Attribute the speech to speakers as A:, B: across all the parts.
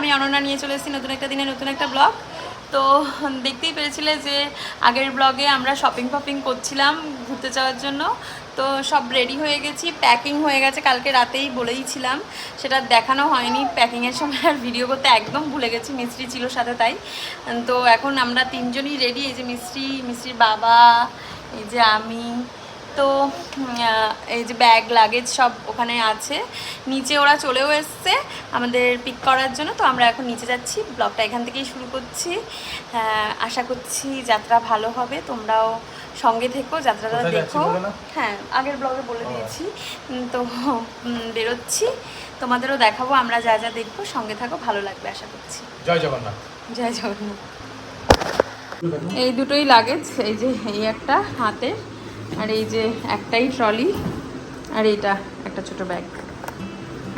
A: আমি অনন্যা নিয়ে চলে এসেছি নতুন একটা দিনে, নতুন একটা ব্লগ। তো দেখতেই পেরেছিলে যে আগের ব্লগে আমরা শপিং ফপিং করছিলাম ঘুরতে যাওয়ার জন্য। তো সব রেডি হয়ে গেছি প্যাকিং হয়ে গেছে। কালকে রাতেই বলেইছিলাম সেটা দেখানো হয়নি। প্যাকিংয়ের সময় আর ভিডিও করতে একদম ভুলে গেছি, মিস্ত্রি ছিল সাথে তাই। তো এখন আমরা তিনজনই রেডি এই যে মিস্ত্রি, মিস্ত্রির বাবা, এই যে আমি তো এই যে ব্যাগ লাগেজ সব ওখানে আছে। নিচে ওরা চলেও এসছে আমাদের পিক করার জন্য। তো আমরা এখন নিচে যাচ্ছি। ব্লগটা এখান থেকেই শুরু করছি। আশা করছি যাত্রা ভালো হবে। তোমরাও সঙ্গে থেকো যাত্রাটা দেখো। হ্যাঁ আগের ব্লগে বলে দিয়েছি। তো বেরোচ্ছি। তোমাদেরও দেখাবো আমরা যা যা দেখব। সঙ্গে থাকো ভালো লাগবে আশা করছি।
B: জয় জগন্নাথ।
A: জয় জগন্নাথ। এই দুটোই লাগেজ এই যে এই একটা হাতে। আর এই যে একটাই ট্রলি, আর এইটা একটা ছোট ব্যাগ।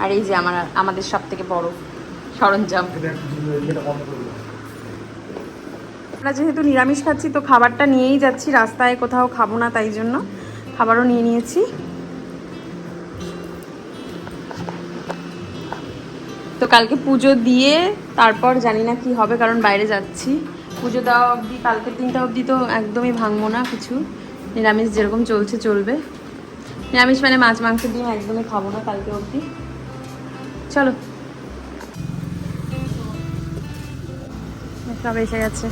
A: আর এই যে আমার, আমাদের সব থেকে বড় সরঞ্জাম। আমরা যেহেতু নিরামিষ খাচ্ছি, তো খাবারটা নিয়েই যাচ্ছি। রাস্তায় কোথাও খাব না, তাই জন্য খাবারও নিয়ে নিয়েছি। তো কালকে পুজো দিয়ে তারপর জানি না কি হবে, কারণ বাইরে যাচ্ছি। পুজো দেওয়া অবধি, কালকের দিনটা অবধি তো একদমই ভাঙবো না কিছু। নিরামিষ যেরকম চলছে চলবে। নিরামিষ মানে মাছ মাংস দিয়ে একদমই খাব না কালকে অবধি। চলো। সব এসে গেছে।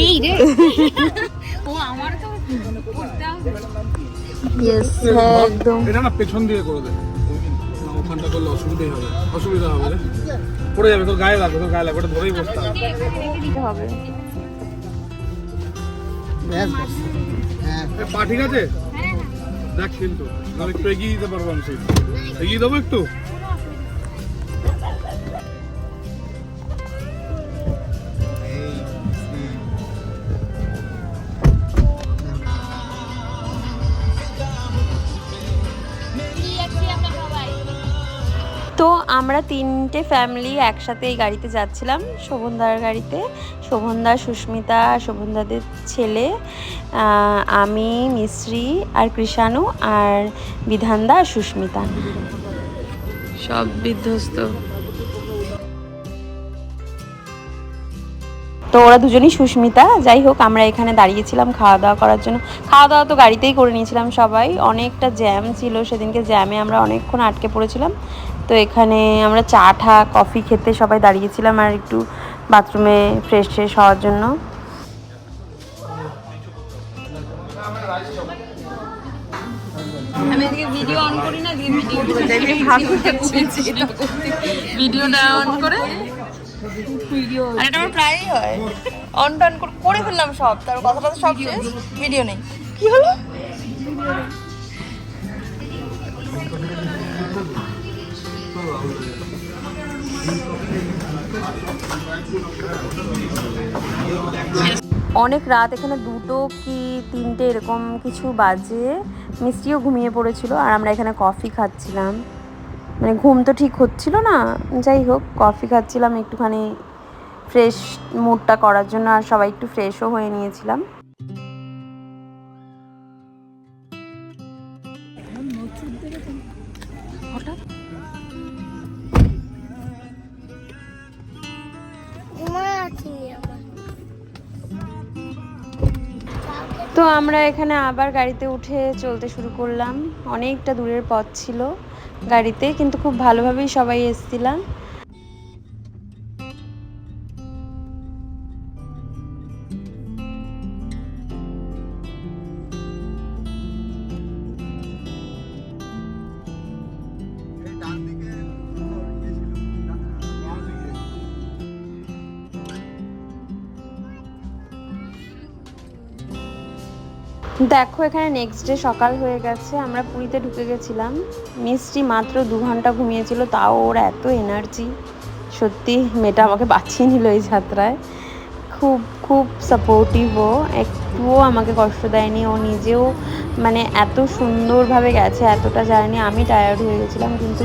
C: এই রে। ও আমার তো
A: ইয়েস হ্যাঁ একদম।
D: এটা না পেছন দিয়ে করে দে ওখানটা করলে অসুবিধাই হবে। অসুবিধা হবে পড়ে যাবে তোর গায়ে লাগবে তোর গায়ে লাগবে ওটা ধরেই বসতে হবে।
A: দিতে হবে।
D: এ, পা ঠিক আছে দেখ কিন্তু আমি একটু এগিয়ে দিতে পারব আমি সেই। এগিয়ে দেবো একটু?
A: তো আমরা তিনটে ফ্যামিলি একসাথে এই গাড়িতে যাচ্ছিলাম শোভনদার গাড়িতে। শোভনদা সুস্মিতা শোভনদাদের ছেলে আমি মিশ্রি আর কৃষাণু আর বিধানদা আর সুস্মিতা। সব বিধ্বস্ত। তো ওরা দুজনই সুস্মিতা। যাই হোক আমরা এখানে দাঁড়িয়েছিলাম খাওয়া দাওয়া করার জন্য। খাওয়া দাওয়া তো গাড়িতেই করে নিয়েছিলাম সবাই। অনেকটা জ্যাম ছিল। সেদিনকে জ্যামে আমরা অনেকক্ষণ আটকে পড়েছিলাম। তো এখানে আমরা চা ঠা কফি খেতে সবাই দাঁড়িয়েছিলাম আর একটু বাথরুমে ফ্রেশ ফ্রেশ হওয়ার জন্য। আমি ভিডিও অন করি না এদিকে ভিডিও ভিডিওটা অন করে। আর এটা আমার প্রায়ই হয়। অন টন করে ফেললাম সব। তার কথা কথা সব শেষ। ভিডিও নেই। কি হলো? অনেক রাত, এখানে দুটো কি তিনটে এরকম কিছু বাজে। মিষ্টিও ঘুমিয়ে পড়েছিল আর আমরা এখানে কফি খাচ্ছিলাম। মানে ঘুম তো ঠিক হচ্ছিল না। যাই হোক, কফি খাচ্ছিলাম একটুখানি ফ্রেশ মুডটা করার জন্য আর সবাই একটু ফ্রেশও হয়ে নিয়েছিলাম। তো আমরা এখানে আবার গাড়িতে উঠে চলতে শুরু করলাম। অনেকটা দূরের পথ ছিল গাড়িতে, কিন্তু খুব ভালোভাবেই সবাই এসছিলাম। দেখো, এখানে নেক্সট ডে সকাল হয়ে গেছে, আমরা পুরীতে ঢুকে গেছিলাম। মিষ্টি মাত্র দু ঘণ্টা ঘুমিয়েছিল, তাও ওর এত এনার্জি সত্যি, মেয়েটা আমাকে বাঁচিয়ে নিল এই যাত্রায়। খুব খুব সাপোর্টিভ ও। একটুও আমাকে কষ্ট দেয়নি, ও নিজেও মানে এত সুন্দরভাবে গেছে, এতটা জার্নি, আমি টায়ার্ড হয়ে গেছিলাম, কিন্তু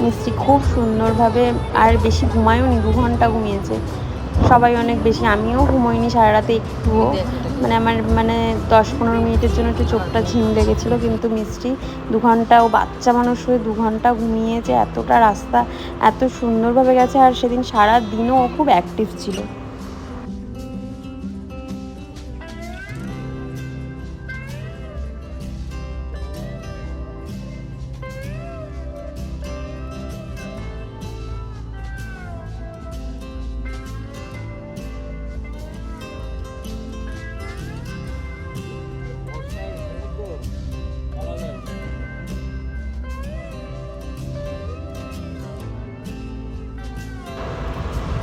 A: মিষ্টি খুব সুন্দরভাবে, আর বেশি ঘুমায়ও নি দু ঘণ্টা ঘুমিয়েছে। সবাই অনেক বেশি আমিও ঘুমোইনি সারা রাতে একটুও মানে আমার মানে দশ পনেরো মিনিটের জন্য একটু চোখটা ঝিম লেগেছিলো কিন্তু মিষ্টি দু ঘণ্টা ও বাচ্চা মানুষ হয়ে দু ঘণ্টা ঘুমিয়েছে এতটা রাস্তা এত সুন্দরভাবে গেছে। আর সেদিন সারা দিনও ও খুব অ্যাক্টিভ ছিল।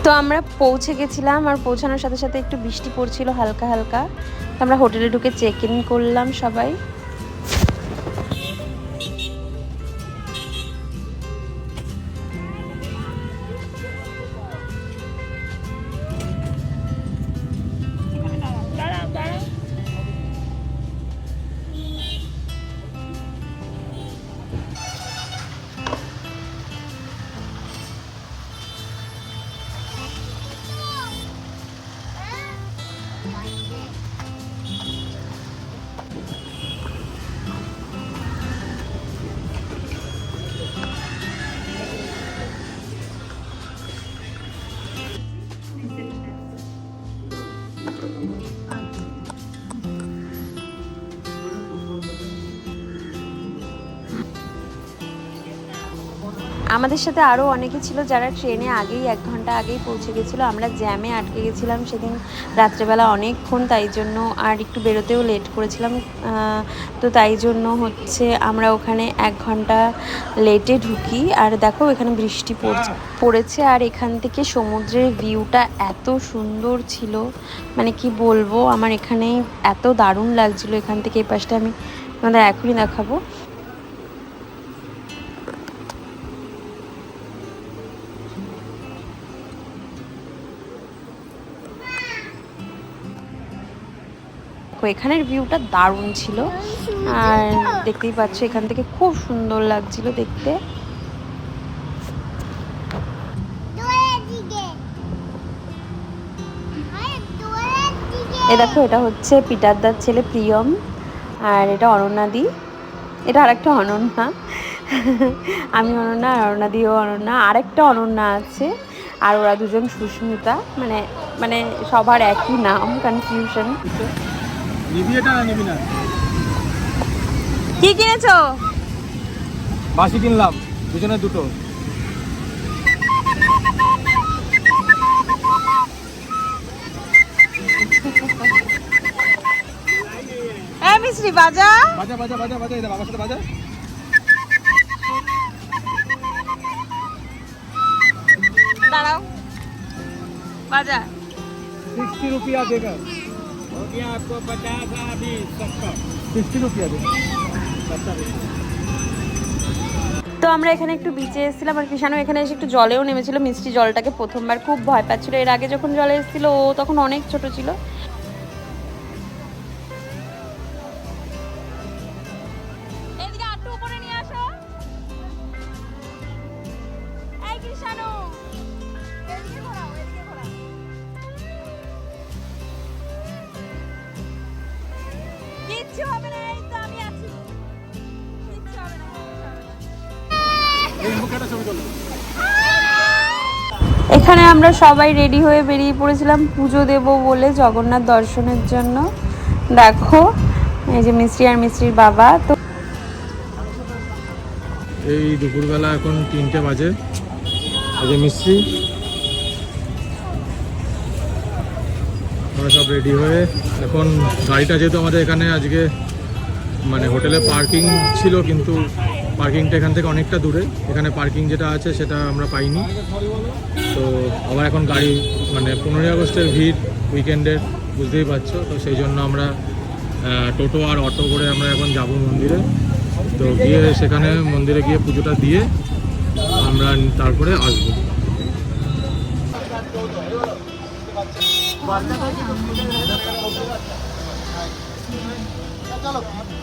A: তো আমরা পৌঁছে গেছিলাম আর পৌঁছানোর সাথে সাথে একটু বৃষ্টি পড়ছিল হালকা হালকা। আমরা হোটেলে ঢুকে চেক ইন করলাম সবাই। আমাদের সাথে আরও অনেকে ছিল যারা ট্রেনে আগেই এক ঘণ্টা আগেই পৌঁছে গেছিল। আমরা জ্যামে আটকে গেছিলাম সেদিন রাত্রেবেলা অনেকক্ষণ, তাই জন্য আর একটু বেরোতেও লেট করেছিলাম। তো তাই জন্য হচ্ছে আমরা ওখানে এক ঘণ্টা লেটে ঢুকি। আর দেখো, এখানে বৃষ্টি পড়ছে, পড়েছে আর এখান থেকে সমুদ্রের ভিউটা এত সুন্দর ছিল। মানে কি বলব, আমার এখানে এত দারুণ লাগছিল এখান থেকে এই পাশটা আমি তোমাদের এখনই দেখাবো। দেখো, এখানের ভিউটা দারুণ ছিল। আর দেখতেই পাচ্ছ, এখান থেকে খুব সুন্দর লাগছিল দেখতে। এ দেখো, এটা হচ্ছে পিটারদার ছেলে প্রিয়ম, আর এটা অনন্যাদি এটা আরেকটা অনন্যা। আমি অনন্যা, আর অনন্যাদিও অনন্যা। আরেকটা অনন্যা আছে, আর ওরা দুজন সুস্মিতা। মানে মানে সবার একই নাম কনফিউশন
D: নিবি এটা না নিবি না
A: কি কিনেছো
D: বাসি কিনলাম পিছনে দুটো
A: হ্যাঁ মিশ্রি বাজা
D: বাজা বাজা বাজা বাজা এটা বাবার সাথে বাজা
A: দাঁড়াও বাজা
D: सिक्सटी रुपया देगा हो गया आपको पचास अभी सत्तर सिक्सटी रुपया देगा सत्तर
A: তো আমরা এখানে একটু বিচে এসেছিলাম আর কৃষাণু এখানে এসে একটু জলেও নেমেছিল মিষ্টি জলটাকে প্রথমবার খুব ভয় পাচ্ছিল এর আগে যখন জলে এসেছিল ও তখন অনেক ছোট ছিল এখানে আমরা সবাই রেডি হয়ে বেরিয়ে পড়েছিলাম পুজো দেব বলে জগন্নাথ দর্শনের জন্য। দেখো, এই যে মিস্ত্রি আর মিস্ত্রির বাবা, তো
D: এই দুপুরবেলা এখন তিনটে বাজে। আজকে মিস্ত্রি। আমরা সব রেডি হয়ে, এখন গাড়িটা যেহেতু আমাদের এখানে আজকে মানে হোটেলে পার্কিং ছিল, কিন্তু পার্কিংটা এখান থেকে অনেকটা দূরে। এখানে পার্কিং যেটা আছে সেটা আমরা পাইনি। তো আবার এখন গাড়ি মানে পনেরোই আগস্টের ভিড় উইকেন্ডের, বুঝতেই পারছ। তো সেই জন্য আমরা টোটো আর অটো করে আমরা এখন যাব মন্দিরে। তো গিয়ে সেখানে মন্দিরে গিয়ে পুজোটা দিয়ে আমরা তারপরে আসব।
A: আসো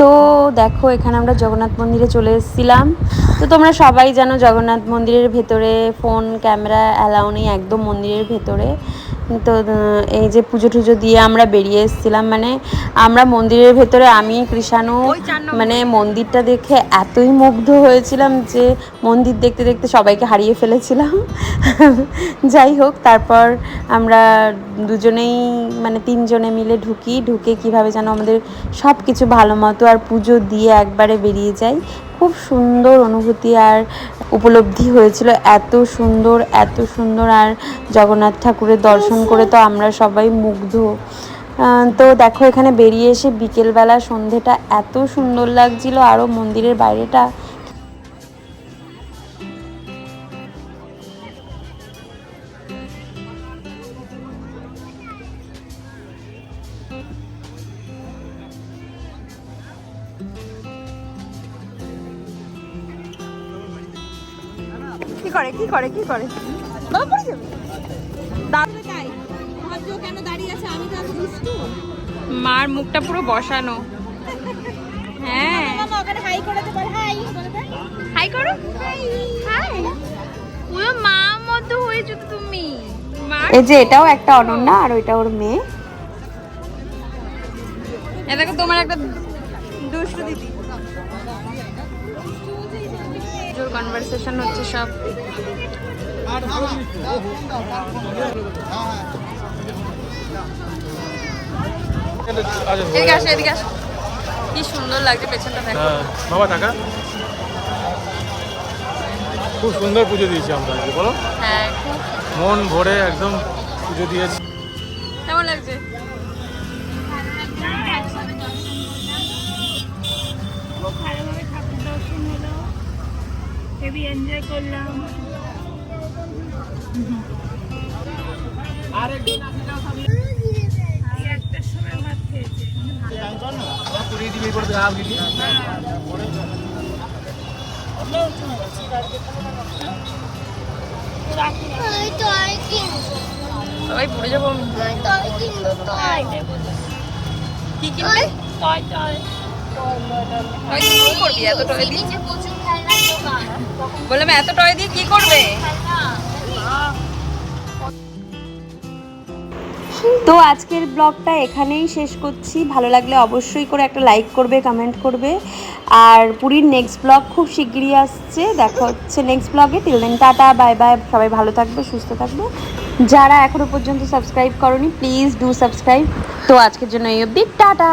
A: তো দেখো, এখানে আমরা জগন্নাথ মন্দিরে চলে এসেছিলাম। তো তোমরা সবাই জানো জগন্নাথ মন্দিরের ভেতরে ফোন ক্যামেরা অ্যালাউ নেই, একদম মন্দিরের ভেতরে। তো এই যে পুজো টুজো দিয়ে আমরা বেরিয়ে এসেছিলাম মানে আমরা মন্দিরের ভেতরে আমি কৃষাণু মানে মন্দিরটা দেখে এতই মুগ্ধ হয়েছিলাম যে মন্দির দেখতে দেখতে সবাইকে হারিয়ে ফেলেছিলাম। যাই হোক তারপর আমরা দুজনেই মানে তিনজনে মিলে ঢুকি ঢুকে কীভাবে যেন আমাদের সব কিছু ভালো মতো আর পুজো দিয়ে একবারে বেরিয়ে যাই। খুব সুন্দর অনুভূতি আর উপলব্ধি হয়েছিল। এত সুন্দর এত সুন্দর আর জগন্নাথ ঠাকুরের দর্শন করে তো আমরা সবাই মুগ্ধ। তো দেখো এখানে বেরিয়ে এসে বিকেলবেলা সন্ধেটা এত সুন্দর লাগছিল। আরও মন্দিরের বাইরেটা করে কি করে কি করে? বাবা পড়ে যাবে?
C: তাই ভাবছ কেন দাঁড়িয়ে আছে? আমি তো দুষ্টু।
A: মার মুখটা পুরো বসানো। হ্যাঁ।
C: মামা ওখানে হাই করে দে বল হাই
A: হাই করো। হাই পুরো মা মতো হয়েছো তুমি। এই যে এটাও একটা অনন্যা আর ওইটা ওর মেয়ে। এ দেখো তোমার একটা দুষ্টু দিদি। কনভারসেশন হচ্ছে সব। এদিকে আসো এদিকে আসো। কি সুন্দর লাগছে পেছনটা দেখো।
D: হ্যাঁ বাবা টাকা? খুব সুন্দর পুজো দিয়েছি আমরা বলো?
A: হ্যাঁ
D: মন ভরে একদম পুজো দিয়েছি।
A: কেমন লাগছে?
C: দর্শন হলো হেভি এনজয় করলাম। আর একটার সময় ভাত খেয়েছে।
A: সবাই পড়ে যাব আমি। কি কিনবে
C: টয় টয়?
A: করবি? এত টয় দিয়ে বললাম, এত টয় দিয়ে কি করবে? তো আজকের ব্লগটা এখানেই শেষ করছি। ভালো লাগলে অবশ্যই করে একটা লাইক করবে কমেন্ট করবে। আর পুরীর নেক্সট ব্লগ খুব শিগগিরই আসছে। দেখা হচ্ছে নেক্সট ব্লগে till then tata bye bye সবাই ভালো থাকবে, সুস্থ থাকবে। যারা এখনও পর্যন্ত সাবস্ক্রাইব করনি প্লিজ ডু সাবস্ক্রাইব তো আজকের জন্য এই অবধি। টাটা!